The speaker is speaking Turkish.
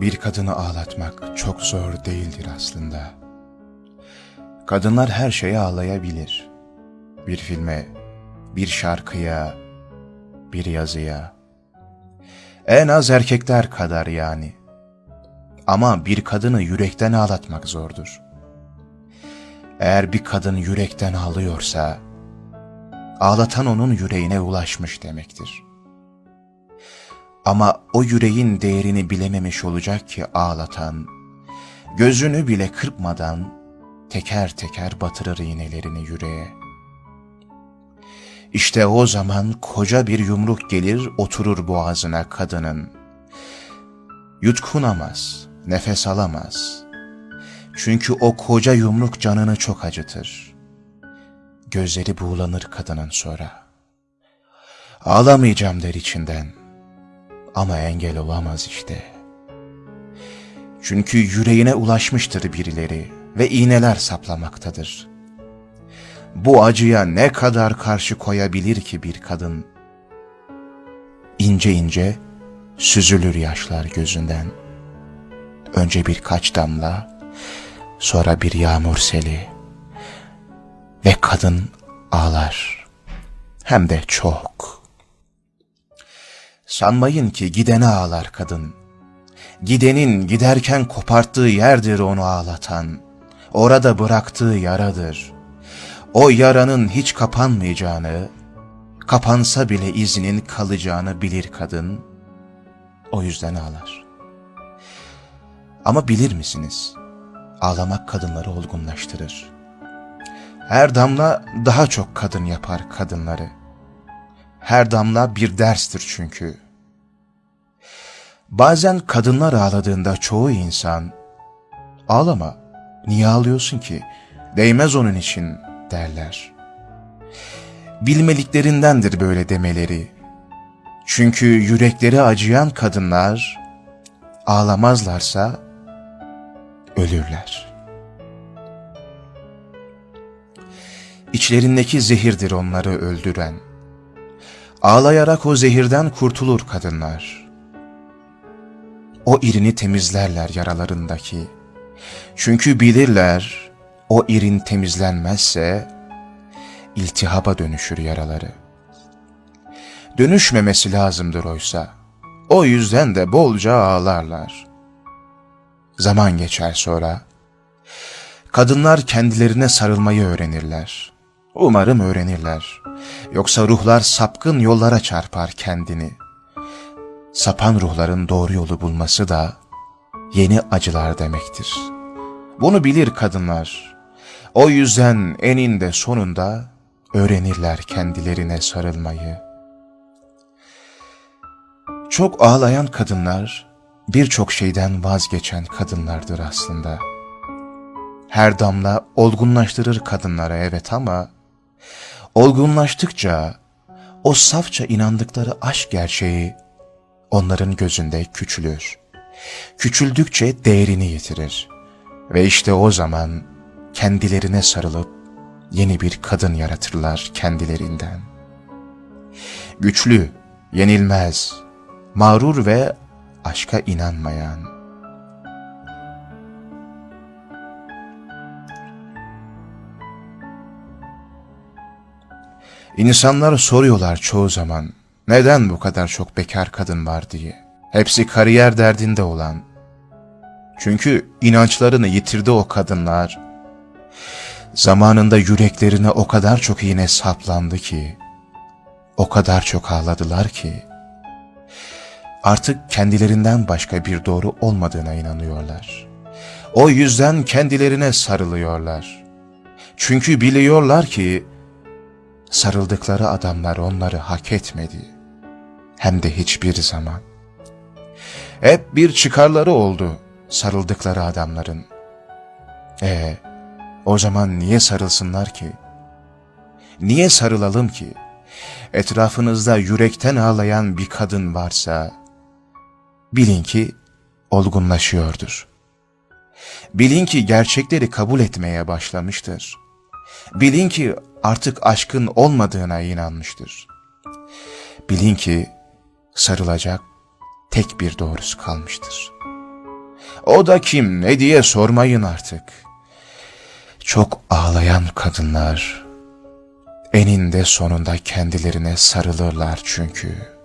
Bir kadını ağlatmak çok zor değildir aslında. Kadınlar her şeye ağlayabilir. Bir filme, bir şarkıya, bir yazıya. En az erkekler kadar yani. Ama bir kadını yürekten ağlatmak zordur. Eğer bir kadın yürekten ağlıyorsa, ağlatan onun yüreğine ulaşmış demektir. Ama o yüreğin değerini bilememiş olacak ki ağlatan, gözünü bile kırpmadan teker teker batırır iğnelerini yüreğe. İşte o zaman koca bir yumruk gelir oturur boğazına kadının. Yutkunamaz, nefes alamaz. Çünkü o koca yumruk canını çok acıtır. Gözleri buğulanır kadının sonra. Ağlamayacağım der içinden. Ama engel olamaz işte. Çünkü yüreğine ulaşmıştır birileri ve iğneler saplamaktadır. Bu acıya ne kadar karşı koyabilir ki bir kadın? İnce ince süzülür yaşlar gözünden. Önce birkaç damla, sonra bir yağmur seli ve kadın ağlar. Hem de çok. Sanmayın ki gidene ağlar kadın. Gidenin giderken koparttığı yerdir onu ağlatan. Orada bıraktığı yaradır. O yaranın hiç kapanmayacağını, kapansa bile izinin kalacağını bilir kadın. O yüzden ağlar. Ama bilir misiniz? Ağlamak kadınları olgunlaştırır. Her damla daha çok kadın yapar kadınları. Her damla bir derstir çünkü. Bazen kadınlar ağladığında çoğu insan, ağlama, niye ağlıyorsun ki, değmez onun için derler. Bilmeliklerindendir böyle demeleri. Çünkü yürekleri acıyan kadınlar, ağlamazlarsa ölürler. İçlerindeki zehirdir onları öldüren. Ağlayarak o zehirden kurtulur kadınlar. O irini temizlerler yaralarındaki. Çünkü bilirler o irin temizlenmezse iltihaba dönüşür yaraları. Dönüşmemesi lazımdır oysa. O yüzden de bolca ağlarlar. Zaman geçer sonra. Kadınlar kendilerine sarılmayı öğrenirler. Umarım öğrenirler. Yoksa ruhlar sapkın yollara çarpar kendini. Sapan ruhların doğru yolu bulması da yeni acılar demektir. Bunu bilir kadınlar. O yüzden eninde sonunda öğrenirler kendilerine sarılmayı. Çok ağlayan kadınlar birçok şeyden vazgeçen kadınlardır aslında. Her damla olgunlaştırır kadınlara evet ama olgunlaştıkça o safça inandıkları aşk gerçeği onların gözünde küçülür. Küçüldükçe değerini yitirir. Ve işte o zaman kendilerine sarılıp yeni bir kadın yaratırlar kendilerinden. Güçlü, yenilmez, mağrur ve aşka inanmayan. İnsanlar soruyorlar çoğu zaman, neden bu kadar çok bekar kadın var diye. Hepsi kariyer derdinde olan. Çünkü inançlarını yitirdi o kadınlar. Zamanında yüreklerine o kadar çok iğne saplandı ki, o kadar çok ağladılar ki, artık kendilerinden başka bir doğru olmadığına inanıyorlar. O yüzden kendilerine sarılıyorlar. Çünkü biliyorlar ki, sarıldıkları adamlar onları hak etmedi. Hem de hiçbir zaman. Hep bir çıkarları oldu sarıldıkları adamların. E o zaman niye sarılsınlar ki? Niye sarılalım ki? Etrafınızda yürekten ağlayan bir kadın varsa, bilin ki olgunlaşıyordur. Bilin ki gerçekleri kabul etmeye başlamıştır. Bilin ki artık aşkın olmadığına inanmıştır. Bilin ki sarılacak tek bir doğrusu kalmıştır. O da kim ne diye sormayın artık. Çok ağlayan kadınlar eninde sonunda kendilerine sarılırlar çünkü.